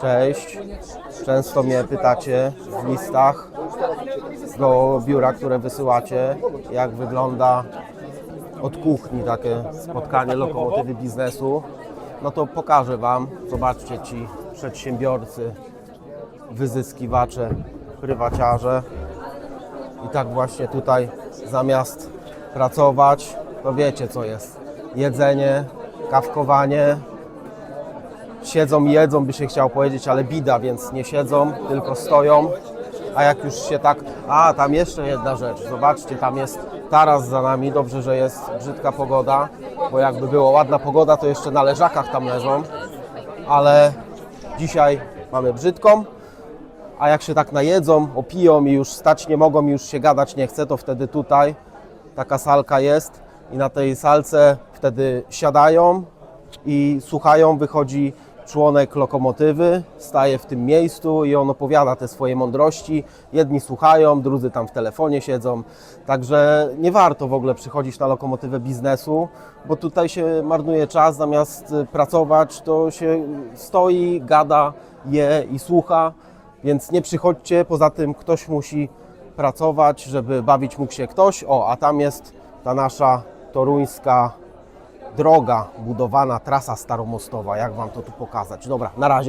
Cześć. Często mnie pytacie w listach do biura, które wysyłacie, jak wygląda od kuchni takie spotkanie lokomotywy biznesu. No to pokażę Wam. Zobaczcie ci przedsiębiorcy, wyzyskiwacze, prywaciarze. I tak właśnie tutaj zamiast pracować, to wiecie co jest. Jedzenie, kawkowanie, siedzą i jedzą, by się chciał powiedzieć, ale bida, więc nie siedzą, tylko stoją. A jak już się tak. A, tam jeszcze jedna rzecz. Zobaczcie, tam jest taras za nami. Dobrze, że jest brzydka pogoda, bo jakby było ładna pogoda, to jeszcze na leżakach tam leżą. Ale dzisiaj mamy brzydką. A jak się tak najedzą, opiją i już stać nie mogą, już się gadać nie chce, to wtedy tutaj taka salka jest i na tej salce wtedy siadają i słuchają, wychodzi członek lokomotywy, staje w tym miejscu i on opowiada te swoje mądrości. Jedni słuchają, drudzy tam w telefonie siedzą. Także nie warto w ogóle przychodzić na lokomotywę biznesu, bo tutaj się marnuje czas, zamiast pracować, to się stoi, gada, je i słucha. Więc nie przychodźcie, poza tym ktoś musi pracować, żeby bawić mógł się ktoś. O, a tam jest ta nasza toruńska droga budowana, trasa staromostowa. Jak Wam to tu pokazać? Dobra, na razie.